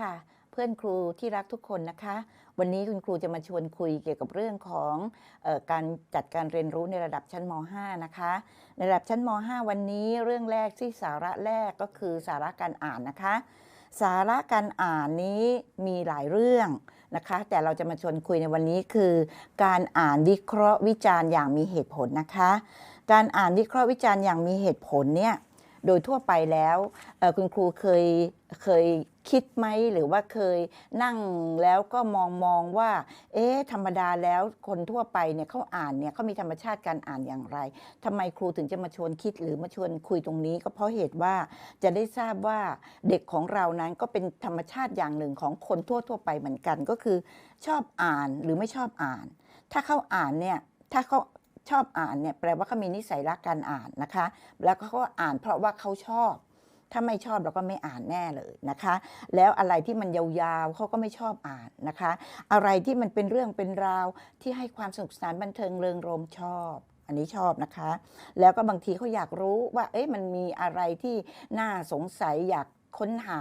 ค่ะ เพื่อนครูที่รักทุกคนนะคะ วันนี้คุณครูจะมาชวนคุยเกี่ยวกับเรื่องของออการจัดการเรียนรู้ในระดับชั้นม .5 นะคะ ในระดับชั้นม .5 วันนี้เรื่องแรกที่สาระแรกก็คือสาระการอ่านนะคะ สาระการอ่านนี้มีหลายเรื่องนะคะ แต่เราจะมาชวนคุยในวันนี้คือ การอ่านวิเคราะห์วิจารณ์อย่างมีเหตุผลนะคะ การอ่านวิเคราะห์วิจารณ์อย่างมีเหตุผลเนี่ย โดยทั่วไปแล้วคุณครูเคยเคยคิดไหมหรือว่าเคยนั่งแล้วก็มองมองว่า เอ๊ะธรรมดาแล้วคนทั่วไปเนี่ยเขาอ่านเนี่ยเขามีธรรมชาติการอ่านอย่างไรทำไมครูถึงจะมาชวนคิดหรือมาชวนคุยตรงนี้ ก็เพราะเหตุว่าจะได้ทราบว่าเด็กของเรานั้นก็เป็นธรรมชาติอย่างหนึ่งของคนทั่วทั่วไปเหมือนกันก็คือ ชอบอ่านหรือไม่ชอบอ่าน ถ้าเขาอ่านเนี่ยถ้าเขา ชอบอ่านเนี่ยแปลว่าเขามีนิสัยรักการอ่านนะคะ แล้วเขาก็อ่านเพราะว่าเขาชอบ ถ้าไม่ชอบเราก็ไม่อ่านแน่เลยนะคะ แล้วอะไรที่มันยาวๆเขาก็ไม่ชอบอ่านนะคะ อะไรที่มันเป็นเรื่องเป็นราวที่ให้ความสนุกสนานบันเทิงเริงรมชอบอันนี้ชอบนะคะ แล้วก็บางทีเขาอยากรู้ว่า เอ๊ะมันมีอะไรที่น่าสงสัยอยากค้นหา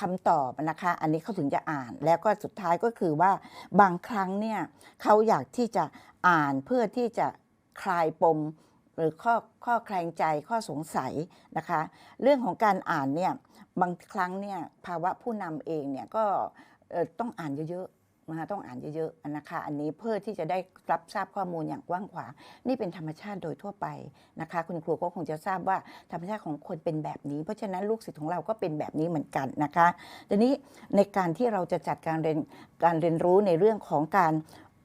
คำตอบนะคะ อันนี้เขาถึงจะอ่าน แล้วก็สุดท้ายก็คือว่าบางครั้งเนี่ยเขาอยากที่จะ อ่านเพื่อที่จะคลายปม หรือข้อข้อแคลงใจข้อสงสัยนะคะ เรื่องของการอ่านเนี่ยบางครั้งเนี่ยภาวะผู้นำเองเนี่ยก็ต้องอ่านเยอะๆนะคะต้องอ่านเยอะๆนะคะ อันนี้เพื่อที่จะได้รับทราบข้อมูลอย่างกว้างขวางนี่เป็นธรรมชาติโดยทั่วไปนะคะ คุณครูก็คงจะทราบว่าธรรมชาติของคนเป็นแบบนี้ เพราะฉะนั้นลูกศิษย์ของเราก็เป็นแบบนี้เหมือนกันนะคะทีนี้ในการที่เราจะจัดการเรียนการเรียนรู้ในเรื่องของการ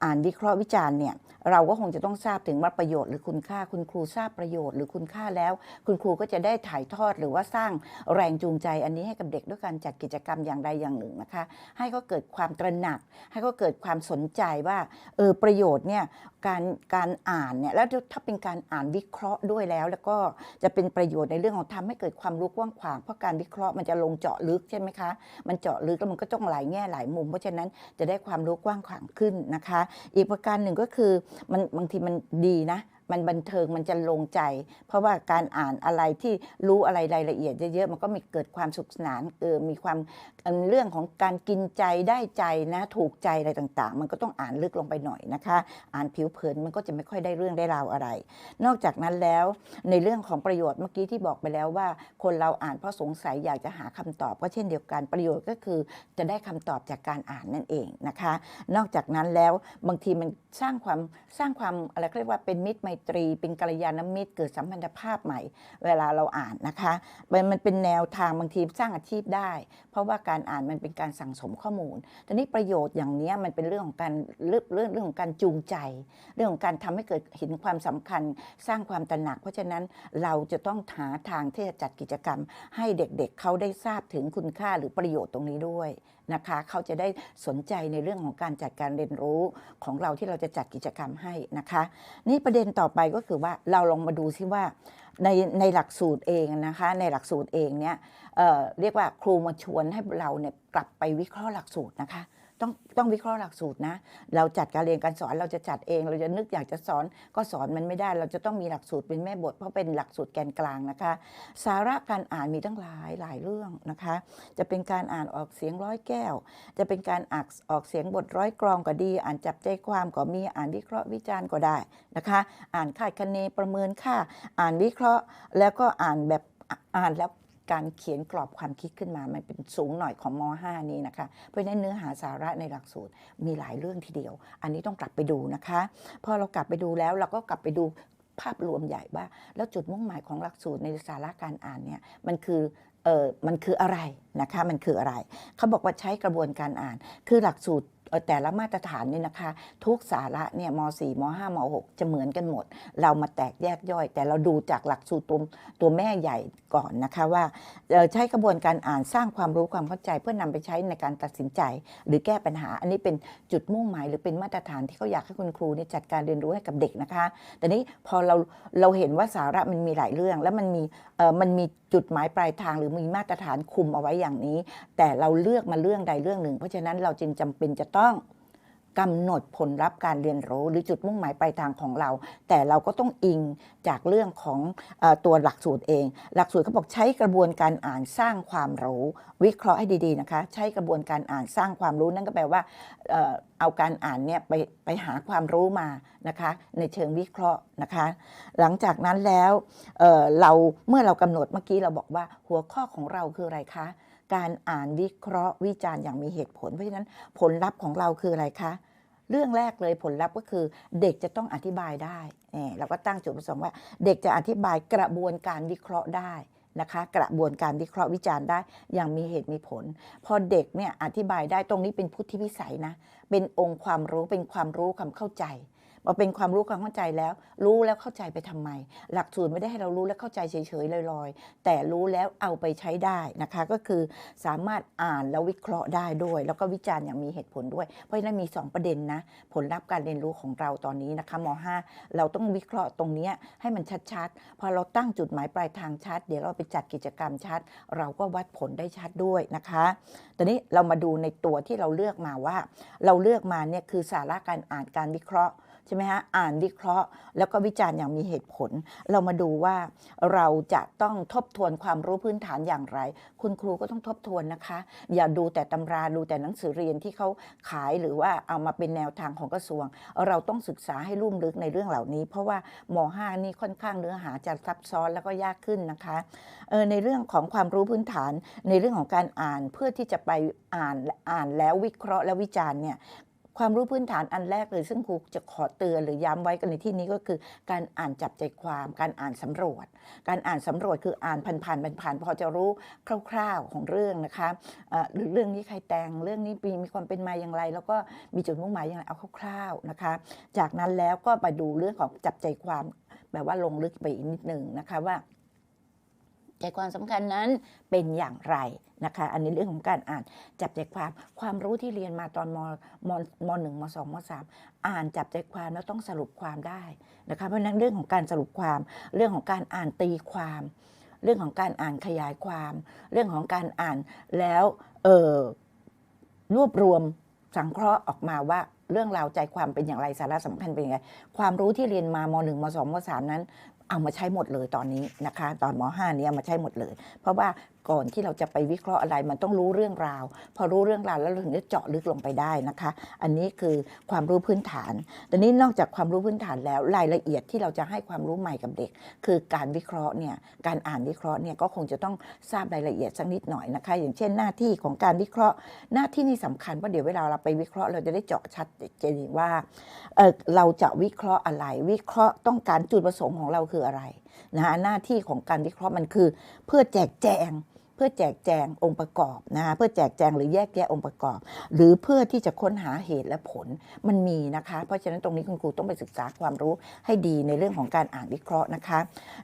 อ่านวิเคราะห์วิจารณ์เนี่ยเราก็คงจะต้องทราบถึงว่าประโยชน์หรือคุณค่าคุณครูทราบประโยชน์หรือคุณค่าแล้ว คุณครูก็จะได้ถ่ายทอดหรือว่าสร้างแรงจูงใจอันนี้ให้กับเด็กด้วยการจัดกิจกรรมอย่างใดอย่างหนึ่งนะคะ ให้เขาเกิดความตระหนัก ให้เขาเกิดความสนใจว่าเออประโยชน์เนี่ย การการอ่านเนี่ยแล้วถ้าเป็นการอ่านวิเคราะห์ด้วยแล้ว แล้วก็จะเป็นประโยชน์ในเรื่องของทำให้เกิดความรู้กว้างขวางเพราะการวิเคราะห์มันจะลงเจาะลึกใช่ไหมคะ มันเจาะลึกแล้วมันก็ต้องหลายแง่หลายมุม เพราะฉะนั้นจะได้ความรู้กว้างขวางขึ้นนะคะ อีกประการหนึ่งก็คือมันบางทีมันดีนะ มันบันเทิงมันจะลงใจ เพราะว่าการอ่านอะไรที่รู้อะไรรายละเอียดเยอะๆมันก็มีเกิดความสุขสนานเออมีความเรื่องของการกินใจได้ใจนะถูกใจอะไรต่างๆ มันก็ต้องอ่านลึกลงไปหน่อยนะคะ อ่านผิวเผินมันก็จะไม่ค่อยได้เรื่องได้ราวอะไร นอกจากนั้นแล้วในเรื่องของประโยชน์เมื่อกี้ที่บอกไปแล้วว่า คนเราอ่านเพราะสงสัยอยากจะหาคำตอบก็เช่นเดียวกันประโยชน์ก็คือจะได้คำตอบจากการอ่านนั่นเองนะคะ นอกจากนั้นแล้วบางทีมันสร้างความสร้างความอะไรเขาเรียกว่าเป็นมิตรไมตรี เป็นกัลยาณมิตร เกิดสัมพันธภาพใหม่ เวลาเราอ่านนะคะ มันเป็นแนวทางบางทีสร้างอาชีพได้ เพราะว่าการอ่านมันเป็นการสั่งสมข้อมูลแต่นี้ประโยชน์อย่างนี้มันเป็นเรื่องของการเรื่องเรื่องของการจูงใจ เรื่องของการทำให้เกิดเห็นความสำคัญ สร้างความตระหนัก เพราะฉะนั้นเราจะต้องหาทางที่จะจัดกิจกรรม ให้เด็กๆเเขาได้ทราบถึงคุณค่าหรือประโยชน์ตรงนี้ด้วย นะคะเขาจะได้สนใจในเรื่องของการจัดการเรียนรู้ของเราที่เราจะจัดกิจกรรมให้นะคะ นี่ประเด็นต่อไปก็คือว่าเราลองมาดูซิว่าในในหลักสูตรเองนะคะในหลักสูตรเองเนี่ยเเรียกว่าครูมาชวนให้เราเนี่ยกลับไปวิเคราะห์หลักสูตรนะคะ ต้องต้องวิเคราะห์หลักสูตรนะ เราจัดการเรียนการสอนเราจะจัดเอง เราจะนึกอยากจะสอนก็สอนมันไม่ได้ เราจะต้องมีหลักสูตรเป็นแม่บท เพราะเป็นหลักสูตรแกนกลางนะคะ สาระการอ่านมีตั้งหลายหลายเรื่องนะคะ จะเป็นการอ่านออกเสียงร้อยแก้ว จะเป็นการอ่านออกเสียงบทร้อยกรองก็ดี อ่านจับใจความก็มีอ่านวิเคราะห์วิจารณ์ก็ได้นะคะ อ่านคาดคะเนประเมินค่า อ่านวิเคราะห์แล้วก็อ่านแบบอ่านแล้ว การเขียนกรอบความคิดขึ้นมา มันเป็นสูงหน่อยของม .5 นี้นะคะ เพราะฉะนั้นเนื้อหาสาระในหลักสูตรมีหลายเรื่องทีเดียว อันนี้ต้องกลับไปดูนะคะ พอเรากลับไปดูแล้วเราก็กลับไปดูภาพรวมใหญ่ว่า แล้วจุดมุ่งหมายของหลักสูตรในสาระการอ่านเนี่ยมันคือเออมันคืออะไรนะคะมันคืออะไร เขาบอกว่าใช้กระบวนการอ่าน คือหลักสูตรแต่ละมาตรฐานนี่นะคะ ทุกสาระเนี่ยม .4 ม .5 ม .6 จะเหมือนกันหมด เรามาแตกแยกย่อย แต่เราดูจากหลักสูตรตัวตัวแม่ใหญ่ ก่อนนะคะว่าใช้กระบวนการอ่านสร้างความรู้ความเข้าใจ เพื่อนำไปใช้ในการตัดสินใจ หรือแก้ปัญหา อันนี้เป็นจุดมุ่งหมายหรือเป็นมาตรฐานที่เขาอยากให้คุณครูเนี่ยจัดการเรียนรู้ให้กับเด็กนะคะ แต่นี้พอเราเราเห็นว่าสาระมันมีหลายเรื่อง แล้วมันมีมันมีจุดหมายปลายทาง หรือมีมาตรฐานคุมเอาไว้อย่างนี้ แต่เราเลือกมาเรื่องใดเรื่องหนึ่ง เพราะฉะนั้นเราจึงจำเป็นจะต้อง กำหนดผลลัพธ์การเรียนรู้ หรือจุดมุ่งหมายปลายทางของเรา แต่เราก็ต้องอิงจากเรื่องของอตัวหลักสูตรเอง หลักสูตรเขาบอกใช้กระบวนการอ่านสร้างความรู้ วิเคราะห์ให้ดีๆนะคะ ใช้กระบวนการอ่านสร้างความรู้นั่นก็แปลว่าเอาการอ่านเนี่ยไปไปหาความรู้มานะคะในเชิงวิเคราะห์นะคะ หลังจากนั้นแล้วเเราเมื่อเรากำหนดเมื่อกี้เราบอกว่าหัวข้อของเราคืออะไรคะ การอ่านวิเคราะห์วิจารณ์อย่างมีเหตุผล เพราะฉะนั้นผลลัพธ์ของเราคืออะไรคะเรื่องแรกเลยผลลัพธ์ก็คือเด็กจะต้องอธิบายได้เนี่ยเราก็ตั้งจุดประสงค์ว่า เด็กจะอธิบายกระบวนการวิเคราะห์ได้นะคะกระบวนการวิเคราะห์วิจารณ์ได้ อย่างมีเหตุมีผล พอเด็กเนี่ยอธิบายได้ตรงนี้เป็นพุทธิวิสัยนะ เป็นองค์ความรู้เป็นความรู้ความเข้าใจ พอเป็นความรู้ความเข้าใจแล้ว รู้แล้วเข้าใจไปทำไม หลักสูตรไม่ได้ให้เรารู้และเข้าใจเฉยๆลอยๆ แต่รู้แล้วเอาไปใช้ได้นะคะ ก็คือสามารถอ่านแล้ววิเคราะห์ได้ด้วย แล้วก็วิจารณ์อย่างมีเหตุผลด้วย เพราะฉะนั้นมี 2 ประเด็นนะ ผลลัพธ์การเรียนรู้ของเราตอนนี้นะคะม .5 เราต้องวิเคราะห์ตรงนี้ให้มันชัดๆ พอเราตั้งจุดหมายปลายทางชัด เดี๋ยวเราไปจัดกิจกรรมชัด เราก็วัดผลได้ชัดด้วยนะคะตอนนี้เรามาดูในตัวที่เราเลือกมาว่า เราเลือกมาเนี่ยคือสาระการอ่านการวิเคราะห์ ใช่ไหมฮะอ่านวิเคราะห์ แล้วก็วิจารณ์อย่างมีเหตุผล เรามาดูว่าเราจะต้องทบทวนความรู้พื้นฐานอย่างไร คุณครูก็ต้องทบทวนนะคะ อย่าดูแต่ตำราดูแต่หนังสือเรียนที่เขาขายหรือว่าเอามาเป็นแนวทางของกระทรวง เราต้องศึกษาให้ลุ่มลึกในเรื่องเหล่านี้ เพราะว่าม5นี่ค่อนข้างเนื้อหาจะซับซ้อนแล้วก็ยากขึ้นนะคะในเรื่องของความรู้พื้นฐานในเรื่องของการอ่านเพื่อที่จะไปอ่านอ่านแล้ววิเคราะห์และวิจารณ์เนี่ย ความรู้พื้นฐานอันแรกเลยซึ่งครูจะขอเตือนหรือย้ำไว้กันในที่นี้ก็คือ การอ่านจับใจความ การอ่านสำรวจ การอ่านสำรวจคืออ่านผ่านๆผ่านๆพอจะรู้คร่าวๆของเรื่องนะคะหรือเรื่องนี้ใครแต่งเรื่องนี้มีมีความเป็นมาอย่างไร แล้วก็มีจุดมุ่งหมายอย่างไรเอาคร่าวๆนะคะ จากนั้นแล้วก็ไปดูเรื่องของจับใจความแบบว่าลงลึกไปอีกนิดหนึ่งนะคะว่า ใจความสำคัญนั้นเป็นอย่างไรนะคะ อันนี้เรื่องของการอ่านจับใจความความรู้ที่เรียนมาตอนมมมหนึ่งมสองมสามอ่านจับใจความแล้วต้องสรุปความได้นะคะเพราะฉะนั้นเรื่องของการสรุปความ เรื่องของการอ่านตีความ เรื่องของการอ่านขยายความ เรื่องของการอ่านแล้วเออรวบรวมสังเคราะห์ออกมาว่าเรื่องราวใจความเป็นอย่างไรสาระสำคัญเป็นยังไงความรู้ที่เรียนมามหนึ่งมสองมสามนั้น เอามาใช้หมดเลยตอนนี้นะคะ ตอนม .5 นี้เอามาใช้หมดเลย เพราะว่า ก่อนที่เราจะไปวิเคราะห์อะไรมันต้องรู้เรื่องราว พอรู้เรื่องราวแล้วเราถึงจะเจาะลึกลงไปได้นะคะ อันนี้คือความรู้พื้นฐานแต่นี้นอกจากความรู้พื้นฐานแล้วรายละเอียดที่เราจะให้ความรู้ใหม่กับเด็ก คือการวิเคราะห์เนี่ยการอ่านวิเคราะห์เนี่ยก็คงจะต้องทราบรายละเอียดสักนิดหน่อยนะคะ อย่างเช่นหน้าที่ของการวิเคราะห์ หน้าที่นี่สำคัญเพราะเดี๋ยวเวลาเราไปวิเคราะห์เราจะได้เจาะชัดเจนว่าเเราจะวิเคราะห์อะไร วิเคราะห์ต้องการจุดประสงค์ของเราคืออะไรนะหน้าที่ของการวิเคราะห์มันคือ เพื่อแจกแจง เพื่อแจกแจงองค์ประกอบนะคะเพื่อแจกแจงหรือแยกแยะองค์ประกอบ หรือเพื่อที่จะค้นหาเหตุและผลมันมีนะคะ เพราะฉะนั้นตรงนี้คุณครูต้องไปศึกษาความรู้ให้ดีในเรื่องของการอ่านวิเคราะห์นะคะ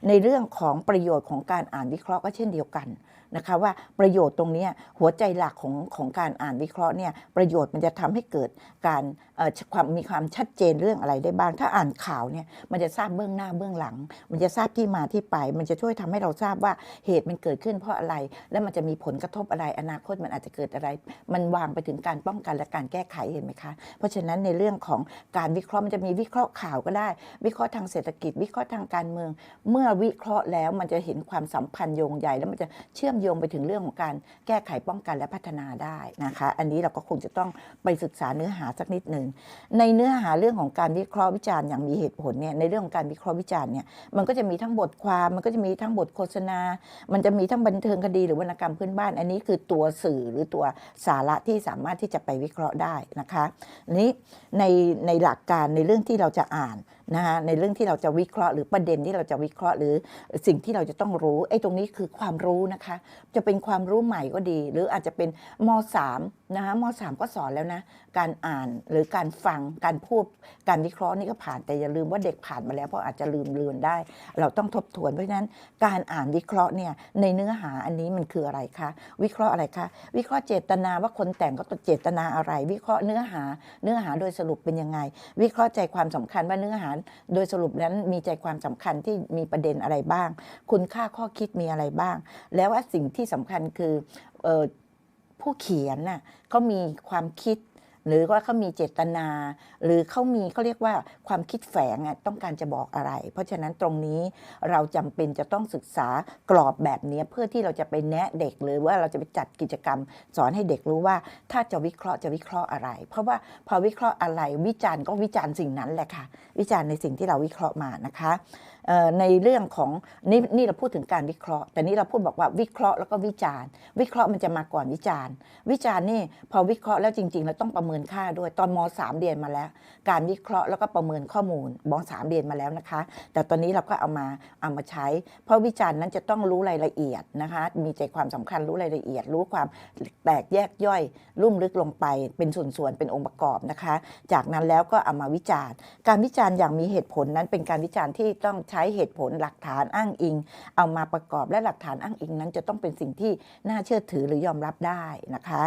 ในเรื่องของประโยชน์ของการอ่านวิเคราะห์ก็เช่นเดียวกันนะคะว่าประโยชน์ตรงนี้หัวใจหลักของของการอ่านวิเคราะห์เนี่ยประโยชน์มันจะทำให้เกิดการ ความมีความชัดเจนเรื่องอะไรได้บ้าง ถ้าอ่านข่าวเนี่ยมันจะทราบเบื้องหน้าเบื้องหลัง มันจะทราบที่มาที่ไป มันจะช่วยทำให้เราทราบว่าเหตุมันเกิดขึ้นเพราะอะไร แล้วมันจะมีผลกระทบอะไรอนาคตมันอาจจะเกิดอะไร มันวางไปถึงการป้องกันและการแก้ไขเห็นไหมคะเพราะฉะนั้นในเรื่องของการวิเคราะห์มันจะมีวิเคราะห์ข่าวก็ได้ วิเคราะห์ทางเศรษฐกิจ วิเคราะห์ทางการเมือง เมื่อวิเคราะห์แล้วมันจะเห็นความสัมพันธ์โยงใหญ่แล้วมันจะเชื่อมโยงไปถึงเรื่องของการแก้ไขป้องกันและพัฒนาได้นะคะ อันนี้เราก็คงจะต้องไปศึกษาเนื้อหาสักนิดหนึ่งในเนื้อหาเรื่องของการวิเคราะห์วิจารณ์อย่างมีเหตุผลเนี่ยในเรื่องของการวิเคราะห์วิจารณ์เนี่ยมันก็จะมีทั้งบทความมันก็จะมีทั้งบทโฆษณา มันจะมีทั้งบันเทิงคดีหรือวรรณกรรมพื้นบ้าน อันนี้คือตัวสื่อหรือตัวสาระที่สามารถที่จะไปวิเคราะห์ได้นะคะอันนี้ในในหลักการในเรื่องที่เราจะอ่าน นะคะในเรื่องที่เราจะวิเคราะห์หรือประเด็นที่เราจะวิเคราะห์ หรือสิ่งที่เราจะต้องรู้ไอ้ตรงนี้คือความรู้นะคะ จะเป็นความรู้ใหม่ก็ดี หรืออาจจะเป็นม .3 นะคะม .3 ก็สอนแล้วนะ การอ่านหรือการฟังการพูดการวิเคราะห์นี่ก็ผ่านแต่อย่าลืมว่าเด็กผ่านมาแล้วเพราะอาจจะลืมเลือนได้ เราต้องทบทวนเพราะฉะนั้นการอ่านวิเคราะห์เนี่ยในเนื้อหาอันนี้มันคืออะไรคะวิเคราะห์อะไรคะวิเคราะห์เจตนาว่าคนแต่งก็ต้องเจตนาอะไร วิเคราะห์เนื้อหาเนื้อหาโดยสรุปเป็นยังไง วิเคราะห์ใจความสำคัญว่าเนื้อหาโดยสรุปนั้นมีใจความสำคัญที่มีประเด็นอะไรบ้าง คุณค่าข้อคิดมีอะไรบ้าง แล้วว่าสิ่งที่สำคัญคือออผู้เขียนน่ะเขามีความคิด หรือว่าเขามีเจตนา หรือเขามีเขาเรียกว่าความคิดแฝงอะต้องการจะบอกอะไร เพราะฉะนั้นตรงนี้เราจำเป็นจะต้องศึกษากรอบแบบนี้เพื่อที่เราจะไปแนะเด็ก หรือว่าเราจะไปจัดกิจกรรม สอนให้เด็กรู้ว่าถ้าจะวิเคราะห์จะวิเคราะห์อะไร เพราะว่าพอวิเคราะห์อะไรวิจารณ์ก็วิจารณ์สิ่งนั้นแหละค่ะ วิจารณ์ในสิ่งที่เราวิเคราะห์มานะคะในเรื่องของนี่นี่เราพูดถึงการวิเคราะห์ แต่นี่เราพูดบอกว่าวิเคราะห์แล้วก็วิจารณ์ วิเคราะห์มันจะมาก่อนวิจารณ์ วิจารณ์นี่พอวิเคราะห์แล้วจริงๆ เราต้องประเมินค่าด้วยตอนมสามเรียนมาแล้ว การวิเคราะห์แล้วก็ประเมินข้อมูลมสามเรียนมาแล้วนะคะ แต่ตอนนี้เราก็เอามาเอามาใช้ เพราะวิจารณ์นั้นจะต้องรู้รายละเอียดนะคะ มีใจความสำคัญรู้รายละเอียด รู้ความแตกแยกย่อยลุ่มลึกลงไป เป็นส่วนๆเป็นองค์ประกอบนะคะ จากนั้นแล้วก็เอามาวิจารณ์ การวิจารณ์อย่างมีเหตุผลนั้นเป็นการวิจารณ์ที่ต้องใช้เหตุผลหลักฐานอ้างอิง เอามาประกอบและหลักฐานอ้างอิงนั้น จะต้องเป็นสิ่งที่น่าเชื่อถือหรือยอมรับได้นะคะ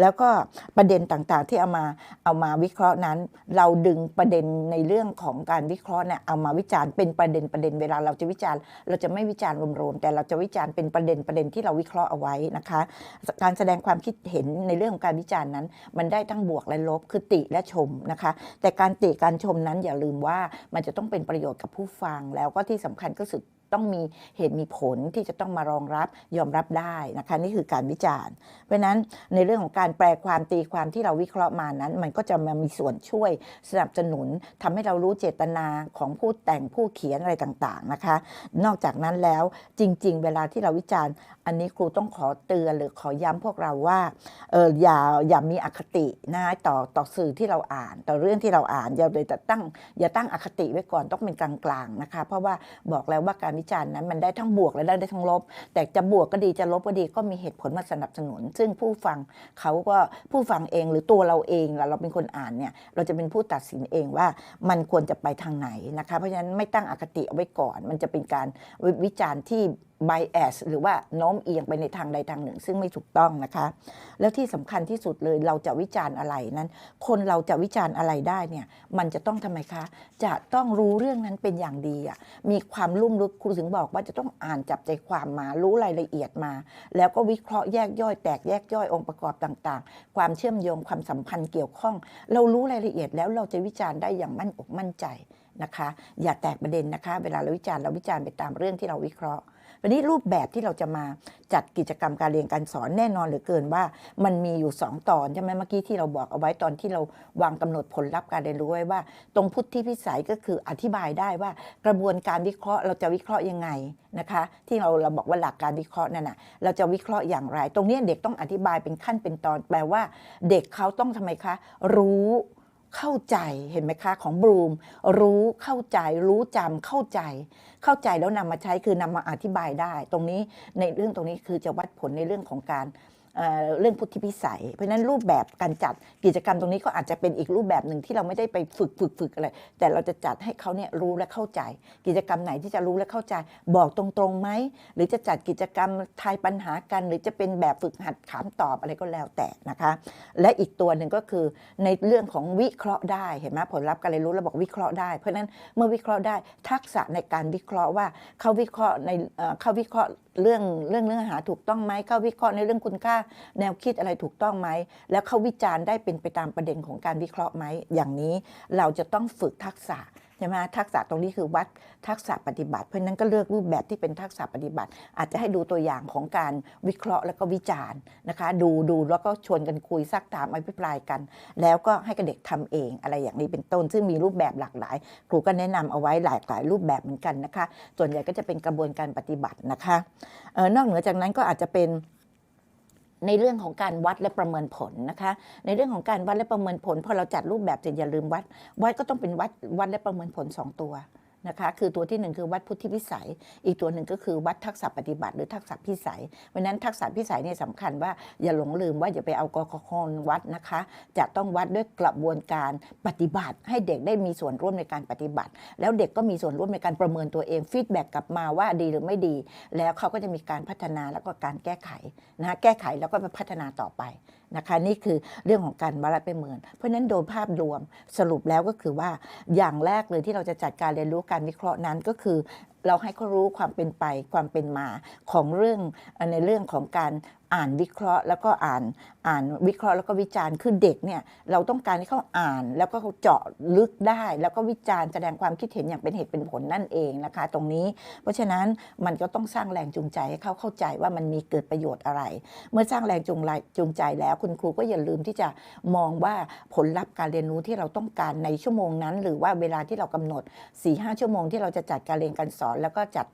แล้วก็ประเด็นต่างๆที่เอามาเอามาวิเคราะห์นั้น เราดึงประเด็นในเรื่องของการวิเคราะห์เนี่ยเอามาวิจารณ์เป็นประเด็นประเด็นเวลาเราจะวิจารณ์ เราจะไม่วิจารณ์รวมๆแต่เราจะวิจารณ์เป็นประเด็นประเด็นที่เราวิเคราะห์เอาไว้นะคะ การแสดงความคิดเห็นในเรื่องของการวิจารณ์นั้น มันได้ทั้งบวกและลบคือติและชมนะคะ แต่การติการชมนั้นอย่าลืมว่ามันจะต้องเป็นประโยชน์กับผู้ฟังแล้วก็ที่สำคัญก็คือ ต้องมีเหตุมีผลที่จะต้องมารองรับยอมรับได้นะคะนี่คือการวิจารณ์ เพราะนั้นในเรื่องของการแปลความตีความที่เราวิเคราะห์มานั้น มันก็จะมามีส่วนช่วยสนับสนุนทำให้เรารู้เจตนาของผู้แต่งผู้เขียนอะไรต่างๆนะคะ นอกจากนั้นแล้วจริง ๆ เวลาที่เราวิจารณ์ อันนี้ครูต้องขอเตือนหรือขอย้ำพวกเราว่าเอออย่าอย่ามีอคตินะต่อต่อสื่อที่เราอ่าน ต่อเรื่องที่เราอ่านอย่าเลยแต่ตั้งอย่าตั้งอคติไว้ก่อนต้องเป็นกลางๆนะคะ เพราะว่าบอกแล้วว่าการวิจารณ์นั้นมันได้ทั้งบวกและได้ทั้งลบ แต่จะบวกก็ดีจะลบก็ดีก็มีเหตุผลมาสนับสนุน ซึ่งผู้ฟังเขาก็ผู้ฟังเองหรือตัวเราเองเราเป็นคนอ่านเนี่ยเราจะเป็นผู้ตัดสินเองว่ามันควรจะไปทางไหนนะคะเพราะฉะนั้นไม่ตั้งอคติเอาไว้ก่อน มันจะเป็นการวิจารณ์ที่ bias หรือว่าโน้มเอียงไปในทางใดทางหนึ่ง ซึ่งไม่ถูกต้องนะคะ แล้วที่สำคัญที่สุดเลยเราจะวิจารณ์อะไรนั้น คนเราจะวิจารณ์อะไรได้เนี่ยมันจะต้องทำไมคะ จะต้องรู้เรื่องนั้นเป็นอย่างดีอะมีความลุ่มลึกครูถึงบอกว่าจะต้องอ่านจับใจความมารู้รายละเอียดมา แล้วก็วิเคราะห์แยกย่อยแตกแยกย่อยองค์ประกอบต่างๆ ความเชื่อมโยงความสัมพันธ์เกี่ยวข้อง เรารู้รายละเอียดแล้วเราจะวิจารณ์ได้อย่างมั่นอกมั่นใจนะคะ อย่าแตกประเด็นนะคะ เวลาเราวิจารณ์เราวิจารณ์ไปตามเรื่องที่เราวิเคราะห์ วันนี้รูปแบบที่เราจะมาจัดกิจกรรมการเรียนการสอนแน่นอนเหลือเกินว่า มันมีอยู่ 2 ตอนใช่ไหมเมื่อกี้ที่เราบอกเอาไว้ตอนที่เราวางกำหนดผลลัพธ์การเรียนรู้ไว้ว่า ตรงพุทธิพิสัยก็คืออธิบายได้ว่า กระบวนการวิเคราะห์เราจะวิเคราะห์ยังไงนะคะ ที่เราเราบอกว่าหลักการวิเคราะห์นั่นนะเราจะวิเคราะห์อย่างไร ตรงนี้เด็กต้องอธิบายเป็นขั้นเป็นตอน แปลว่า เด็กเขาต้องทำไมคะ รู้ เข้าใจเห็นไหมคะของบลูมรู้เข้าใจรู้จำเข้าใจ เข้าใจแล้วนำมาใช้คือนำมาอธิบายได้ ตรงนี้ในเรื่องตรงนี้คือจะวัดผลในเรื่องของการ เรื่องพุทธิพิสัย เพราะนั้นรูปแบบการจัดกิจกรรมตรงนี้ก็อาจจะเป็นอีกรูปแบบหนึ่งที่เราไม่ได้ไปฝึกฝึกฝึกอะไร แต่เราจะจัดให้เขาเนี่ยรู้และเข้าใจ กิจกรรมไหนที่จะรู้และเข้าใจ บอกตรงๆไหมหรือจะจัดกิจกรรมทายปัญหากัน หรือจะเป็นแบบฝึกหัดถามตอบอะไรก็แล้วแต่นะคะ และอีกตัวหนึ่งก็คือในเรื่องของวิเคราะห์ได้เห็นไหมผลลัพธ์การเรียนรู้เราบอกวิเคราะห์ได้ เพราะนั้นเมื่อวิเคราะห์ได้ทักษะในการวิเคราะห์ว่าเขาวิเคราะห์ในเขาวิเคราะห์ เรื่องเรื่องเนื้อหาถูกต้องไหมเขาวิเคราะห์ในเรื่องคุณค่า แนวคิดอะไรถูกต้องไหม แล้วเขาวิจารณ์ได้เป็นไปตามประเด็นของการวิเคราะห์ไหมอย่างนี้เราจะต้องฝึกทักษะ ใช่ไหมทักษะตรงนี้คือวัดทักษะปฏิบัติ เพราะนั้นก็เลือกรูปแบบที่เป็นทักษะปฏิบัติ อาจจะให้ดูตัวอย่างของการวิเคราะห์แล้วก็วิจารณ์นะคะ ดูดูแล้วก็ชวนกันคุยซักถามอภิปรายกัน แล้วก็ให้กับเด็กทำเองอะไรอย่างนี้เป็นต้น ซึ่งมีรูปแบบหลากหลาย ครูก็แนะนำเอาไว้หลากหลายรูปแบบเหมือนกันนะคะ ส่วนใหญ่ก็จะเป็นกระบวนการปฏิบัตินะคะออนอกเหนือจากนั้นก็อาจจะเป็น ในเรื่องของการวัดและประเมินผลนะคะ ในเรื่องของการวัดและประเมินผลพอเราจัดรูปแบบเสร็จอย่าลืมวัดวัดก็ต้องเป็นวัดวัดและประเมินผล 2 ตัว นะคะคือตัวที่หนึ่งคือวัดพุทธิพิสัย อีกตัวหนึ่งก็คือวัดทักษะปฏิบัติหรือทักษะพิสัยเพราะนั้นทักษะพิสัยเนี่ยสำคัญว่าอย่าหลงลืมว่าอย่าไปเอากกคอนวัดนะคะ จะต้องวัดด้วยกระบวนการปฏิบัติ ให้เด็กได้มีส่วนร่วมในการปฏิบัติ แล้วเด็กก็มีส่วนร่วมในการประเมินตัวเองฟีดแบ็กกลับมาว่าดีหรือไม่ดี แล้วเขาก็จะมีการพัฒนาแล้วก็การแก้ไขนะะแก้ไขแล้วก็ไปพัฒนาต่อไปนะคะนี่คือเรื่องของการวัดและประเมิน เพราะฉะนั้นโดยภาพรวมสรุปแล้วก็คือว่าอย่างแรกเลยที่เราจะจัดการเรียนรู้การวิเคราะห์นั้นก็คือเราให้เขารู้ความเป็นไปความเป็นมาของเรื่องในเรื่องของการ อ่านวิเคราะห์แล้วก็อ่านอ่านวิเคราะห์แล้วก็วิจารณ์คือเด็กเนี่ยเราต้องการให้เขาอ่านแล้วก็เขาเจาะลึกได้ แล้วก็วิจารณ์แสดงความคิดเห็นอย่างเป็นเหตุเป็นผลนั่นเองนะคะ ตรงนี้ เพราะฉะนั้นมันก็ต้องสร้างแรงจูงใจให้เขาเข้าใจว่ามันมีเกิดประโยชน์อะไร เมื่อสร้างแรงจูงใจจูงใจแล้วคุณครูก็อย่าลืมที่จะมองว่าผลลัพธ์การเรียนรู้ที่เราต้องการในชั่วโมงนั้น หรือว่าเวลาที่เรากำหนด4-5ชั่วโมงที่เราจะจัดการเรียนการสอน แล้วก็จัด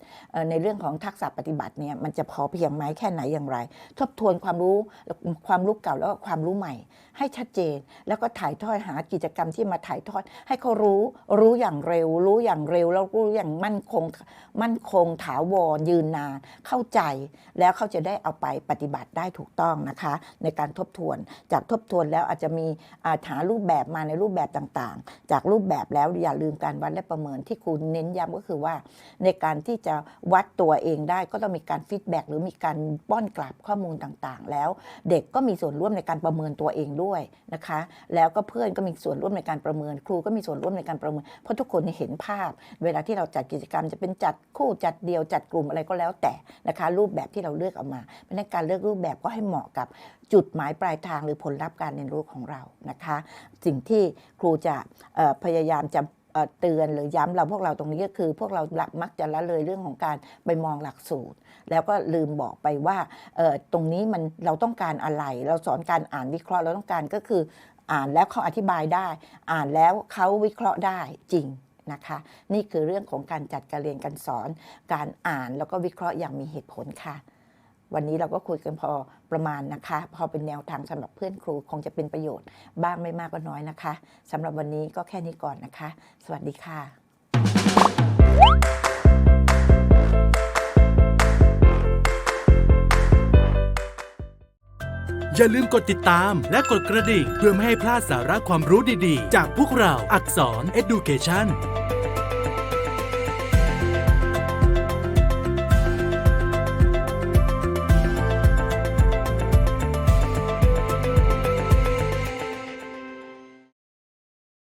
ในเรื่องของทักษะปฏิบัติเนี่ยมันจะพอเพียงไหมแค่ไหนอย่างไรทบทวนความรู้ความรู้เก่าแล้วก็ความรู้ใหม่ ให้ชัดเจน แล้วก็ถ่ายทอดหากิจกรรมที่มาถ่ายทอด ให้เขารู้รู้อย่างเร็ว รู้อย่างเร็วแล้วรู้อย่างมั่นคงมั่นคงถาวรยืนนาน เข้าใจแล้วเขาจะได้เอาไปปฏิบัติได้ถูกต้องนะคะ ในการทบทวนจากทบทวนแล้วอาจจะมีอาหารูปแบบมาในรูปแบบต่างๆ จากรูปแบบแล้วอย่าลืมการวัดและประเมินที่ครูเน้นย้ำก็คือว่า ในการที่จะวัดตัวเองได้ก็ต้องมีการฟีดแบ็กหรือมีการป้อนกลับข้อมูลต่างๆ แล้วเด็กก็มีส่วนร่วมในการประเมินตัวเองด้วยนะคะ แล้วก็เพื่อนก็มีส่วนร่วมในการประเมิน ครูก็มีส่วนร่วมในการประเมิน เพราะทุกคนเห็นภาพ เวลาที่เราจัดกิจกรรมจะเป็นจัดคู่จัดเดียวจัดกลุ่มอะไรก็แล้วแต่นะคะ รูปแบบที่เราเลือกออกมาเพราะนั้นการเลือกรูปแบบก็ให้เหมาะกับจุดหมายปลายทางหรือผลลัพธ์การเรียนรู้ของเรานะคะ สิ่งที่ครูจะพยายามจะ เตือนหรือย้ำเราพวกเราตรงนี้ก็คือ พวกเราละมักจะละเลยเรื่องของการไปมองหลักสูตร แล้วก็ลืมบอกไปว่าตรงนี้มันเราต้องการอะไร เราสอนการอ่านวิเคราะห์เราต้องการก็คือ อ่านแล้วเขาอธิบายได้ อ่านแล้วเขาวิเคราะห์ได้จริงนะคะนี่คือเรื่องของการจัดการเรียนการสอน การอ่านแล้วก็วิเคราะห์อย่างมีเหตุผลค่ะ วันนี้เราก็คุยกันพอประมาณนะคะ พอเป็นแนวทางสำหรับเพื่อนครูคงจะเป็นประโยชน์ บ้างไม่มากก็น้อยนะคะสำหรับวันนี้ก็แค่นี้ก่อนนะคะ สวัสดีค่ะอย่าลืมกดติดตามและกดกระดิ่ง เพื่อไม่ให้พลาดสาระความรู้ดีๆ จากพวกเราอักษร Education